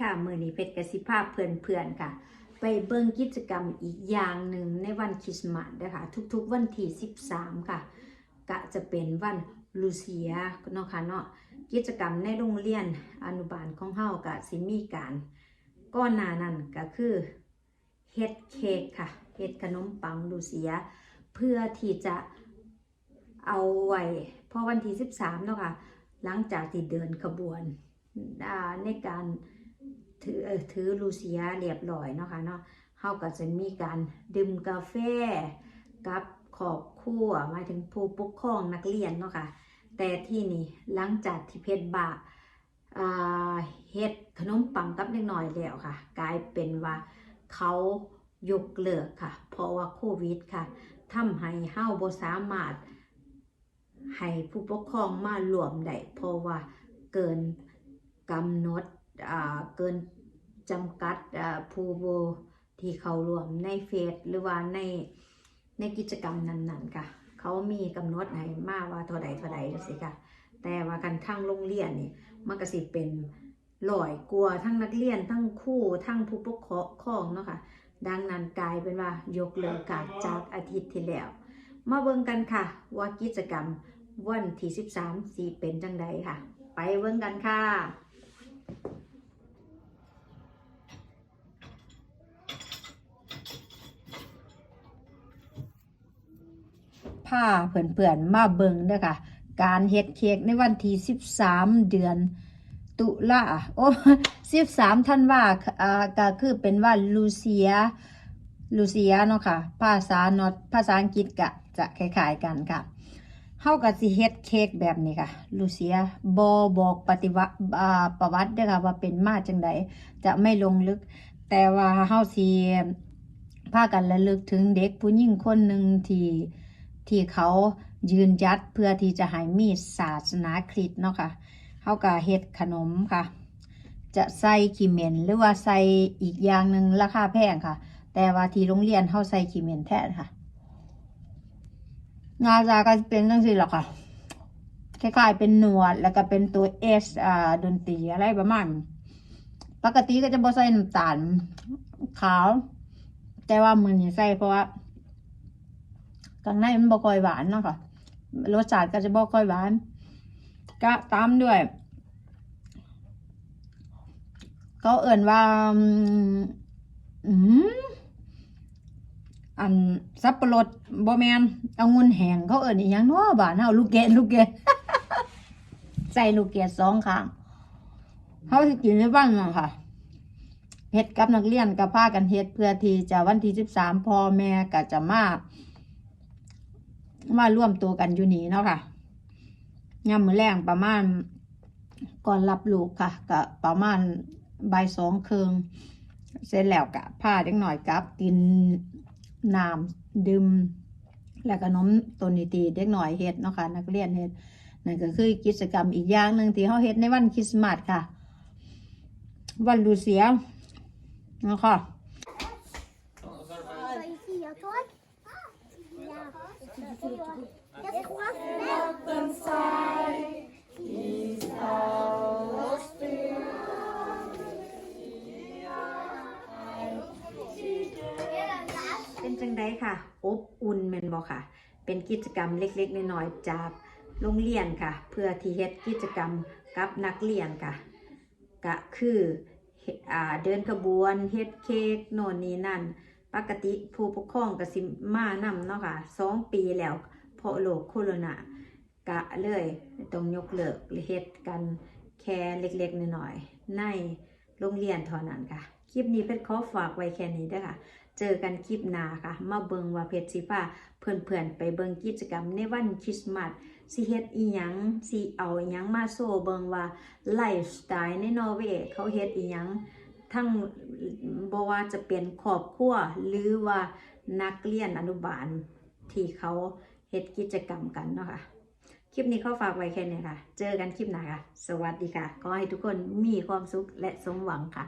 ค่ะ มือหนีเพาเพื่อนๆค่ะ ไปเบิ่งกิจกรรมอีกอย่างหนึ่งในวันคริสต์มาสเด้อค่ะทุกๆวันที่ 13 ค่ะ ก็จะเป็นวันลูเซียเนาะค่ะเนาะกิจกรรมในโรงเรียนอนุบาลของเฮาก็สิมีการก้อนหน้านั้นก็คือเฮ็ดเค้กค่ะเฮ็ดขนมปังลูเซีย เพื่อที่จะเอาไว้พอวันที่ 13 เนาะค่ะ หลังจากที่เดินขบวนในการ ถือถือลูเซียเรียบร้อยเนาะค่ะเนาะเฮาก็จะมีการดื่มกาแฟกับขอบครัวหมายถึงผู้ปกครองนักเรียนเนาะค่ะ แต่ที่นี่หลังจากที่เพชรบาอ่าเฮ็ดขนมปังกับเล็กน้อยแล้วค่ะ กลายเป็นว่าเขายกเลิกค่ะ เพราะว่าโควิดค่ะทำให้เฮาบ่สามารถให้ผู้ปกครองมารวมได้เพราะว่าเกินกำหนด เกินจำกัดผู้บที่เขารวมในเฟสหรือว่าในในกิจกรรมนั้นๆค่ะ เขามีกำหนดให้มาว่าเท่าใดเท่าใดจังซี่ค่ะ แต่ว่ากันทั้งโรงเรียนนี่มันก็สิเป็นร้อยกลัวทั้งนักเรียนทั้งครูทั้งผู้ปกครองเนาะค่ะ ดังนั้นกลายเป็นว่ายกเลิกการจากอาทิตย์ที่แล้ว มาเบิ่งกันค่ะ ว่ากิจกรรมวันที่ 13สีเป็นจังใดค่ะ ไปเบิ่งกันค่ะ ผ้าเพื่อนๆมาเบิงเด้อค่ะ การเฮ็ดเค้กในวันที่13 เดือน ตุลาโอ้13ธันวาอ่าก็คือเป็นวันลูเซียลูเซียเนาะค่ะ ภาษานอตภาษาอังกฤษก็จะคล้ายๆกันค่ะเฮาก็สิเฮ็ดเค้กแบบนี้ค่ะ ลูเซียบ่บอกปฏิวัติอ่าประวัติเด้อค่ะว่าเป็นมาจังใดจะไม่ลงลึก แต่ว่าเฮาสิพากันระลึกถึงเด็กผู้หญิงคนหนึ่งที่ ที่เขายืนยัดเพื่อที่จะให้มีศาสนาคริสต์เนาะค่ะเฮาก็เฮ็ดขนมค่ะ จะใส่ขี้เหม็นหรือว่าใส่อีกอย่างหนึ่งราคาแพงค่ะ แต่ว่าที่โรงเรียนเฮาใส่ขี้เหม็นแทนค่ะงาจาก็เป็นจังซี่หรอกค่ะคล้ายๆเป็นหนวดแล้วก็เป็นตัว S อ่าดนตรีอะไรประมาณปกติก็จะบ่ใส่น้ำตาลขาว แต่ว่ามือนี้ใส่เพราะว่า ข้างในมันบ่ค่อยหวานเนาะค่ะรสชาติก็จะบ่ค่อยหวาน ก็ตามด้วยเขาเอิ่นว่าอืมอันสับปะรดบ่แมนเอางุนแหงเขาเอิ้นอีหยังเนาะบ้านเฮาลูกเกดลูกเกดใส่ลูกเกดสองข้างเฮาสิกินในบ้านนั่นค่ะเฮ็ดกับนักเรียนก็พากันเฮ็ดเพื่อที่จะวันที่13พ่อแม่ก็จะมา มาร่วมตัวกันอยู่นี่เนาะค่ะยามมือแรงประมาณก่อนรับลูกค่ะก็ประมาณบ่ายสองเครึ่งเสร็จแล้วก็พาเด็กหน่อยกับกินน้ำดื่มและขนมตัวนี้ตีเด็กหน่อยเฮ็ดเนาะค่ะนักเรียนเฮ็ดนั่นก็คือกิจกรรมอีกอย่างหนึ่งที่เฮาเฮ็ดในวันคริสต์มาสค่ะ วันลูเซียเนาะค่ะ Das Rohr. เป็นจังไดค่ะ อบอุ่นแม่นบ่ค่ะ เป็นกิจกรรมเล็กๆน้อยๆจากโรงเรียนค่ะ เพื่อที่เฮ็ดกิจกรรมกับนักเรียนค่ะ ก็คือเฮ็ดอ่าเดินขบวนเฮ็ดเค้กโน่นนี่นั่น ปกติผู้ปกครองก็สิมานำเนาะค่ะสองปีแล้วเพราะโรคโคโรนากะเลยต้องยกเลิกเฮ็ดกันแค่เล็กๆน้อยๆในโรงเรียนเท่านั้นค่ะ คลิปนี้เพชรขอฝากไว้แค่นี้ด้ค่ะ เจอกันคลิปหน้าค่ะ มาเบิงว่าเพชรสิพาเพื่อนๆ ไปเบิงกิจกรรมในวันคริสต์มาสสิเฮ็ดอีหยังสิเอาอีหยังมาโซ่เบิงว่าไลฟ์สไตล์ในนอร์เวย์เขาเฮ็ดอีหยัง ทั้งบว่าจะเป็นครอบครัวหรือว่านักเรียนอนุบาลที่เขาเฮ็ดกิจกรรมกันเนาะค่ะ คลิปนี้เขาฝากไว้แค่นี้ค่ะ เจอกันคลิปหน้าค่ะ สวัสดีค่ะ ขอให้ทุกคนมีความสุขและสมหวังค่ะ